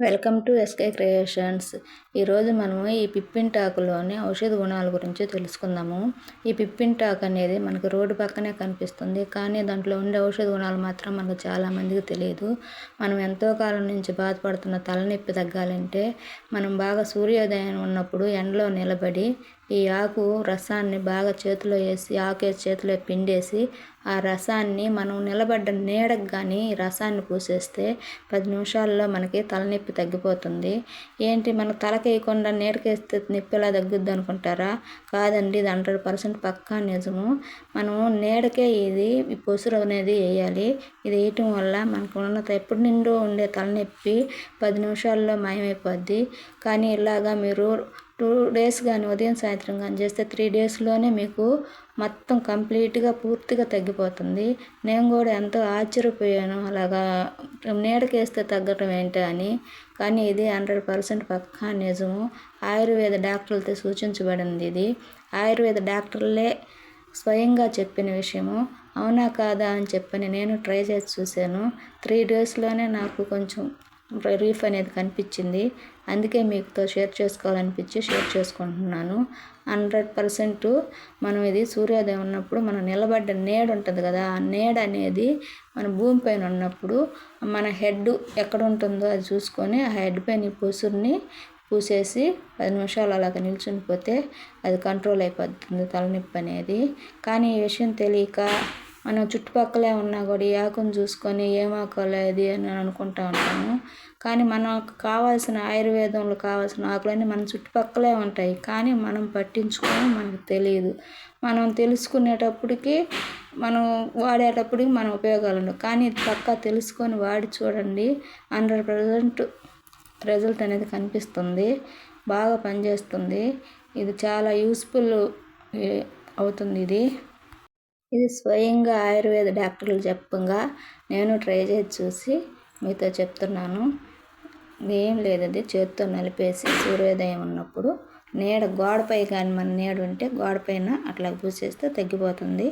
Welcome to SK creations. ఈరోజు మనము ఈ పిప్పింటాకులోని ఔషధ గుణాల గురించి తెలుసుకుందాము. ఈ పిప్పింటాకు అనేది మనకు రోడ్డు పక్కనే కనిపిస్తుంది. కానీ దాంట్లో ఉండే ఔషధ గుణాలు మాత్రం మనకు చాలామందికి తెలియదు. మనం ఎంతో కాలం నుంచి బాధపడుతున్న తలనొప్పి తగ్గాలంటే మనం బాగా సూర్యోదయం ఉన్నప్పుడు ఎండలో నిలబడి ఈ ఆకు రసాన్ని బాగా చేతిలో వేసి ఆకేసి చేతిలో పిండేసి ఆ రసాన్ని మనం నిలబడ్డ నీడకు కానీ రసాన్ని పూసేస్తే పది నిమిషాల్లో మనకి తలనొప్పి తగ్గిపోతుంది. ఏంటి మన తలకేయకుండా నీడకేస్తే నొప్పి ఎలా తగ్గుద్ది అనుకుంటారా? కాదండి ఇది హండ్రెడ్ పర్సెంట్ పక్కా నిజము. మనము నీడకే ఇది ఈ పొసురు అనేది వేయాలి. ఇది వేయటం వల్ల మనకు ఉన్నత ఎప్పుడు నిండు ఉండే తలనొప్పి పది నిమిషాల్లో మాయమైపోద్ది. కానీ ఇలాగా మీరు టూ డేస్ కానీ ఉదయం సాయంత్రం కానీ చేస్తే త్రీ డేస్లోనే మీకు మొత్తం కంప్లీట్గా పూర్తిగా తగ్గిపోతుంది. నేను కూడా ఎంతో ఆశ్చర్యపోయాను. అలాగా నీడకేస్తే తగ్గటం ఏంటి అని. కానీ ఇది హండ్రెడ్ పర్సెంట్ పక్కా నిజము. ఆయుర్వేద డాక్టర్లతో సూచించబడింది ఇది. ఆయుర్వేద డాక్టర్లే స్వయంగా చెప్పిన విషయము. అవునా కాదా అని చెప్పని నేను ట్రై చేసి చూశాను. త్రీ డేస్లోనే నాకు కొంచెం రిలీఫ్ అనేది కనిపించింది. అందుకే మీతో షేర్ చేసుకోవాలనిపించి షేర్ చేసుకుంటున్నాను. హండ్రెడ్ పర్సెంట్ మనం ఇది సూర్యోదయం ఉన్నప్పుడు మనం నిలబడ్డ నీడ ఉంటుంది కదా ఆ నీడ అనేది మన భూమి పైన ఉన్నప్పుడు మన హెడ్ ఎక్కడ ఉంటుందో అది చూసుకొని ఆ హెడ్ పైన ఈ పొసురుని పూసేసి పది నిమిషాలు అలాగ నిల్చుని పోతే అది కంట్రోల్ అయిపోతుంది తలనొప్పి అనేది. కానీ ఈ విషయం తెలియక మనం చుట్టుపక్కలే ఉన్నా కూడా ఈ ఆకును చూసుకొని ఏం ఆకులేదు అని అనుకుంటూ ఉంటాము కానీ మనకు కావాల్సిన ఆయుర్వేదంలో కావాల్సిన ఆకులన్నీ మన చుట్టుపక్కలే ఉంటాయి. కానీ మనం పట్టించుకొని మనకు తెలియదు మనం తెలుసుకునేటప్పటికి మనం వాడేటప్పటికి మన ఉపయోగాలు ఉండవు. కానీ పక్కా తెలుసుకొని వాడి చూడండి. హండ్రెడ్ పర్సెంట్ రిజల్ట్ అనేది కనిపిస్తుంది. బాగా పనిచేస్తుంది. ఇది చాలా యూస్ఫుల్ అవుతుంది ఇది. ఇది స్వయంగా ఆయుర్వేద డాక్టర్లు చెప్పంగా నేను ట్రై చేసి చూసి మీతో చెప్తున్నాను. ఏం లేదు అది చేతితో నలిపేసి సూర్యోదయం ఉన్నప్పుడు నీడ గోడపై కానీ మన నీడ ఉంటే గోడపైన అట్లా పూసేస్తే తగ్గిపోతుంది.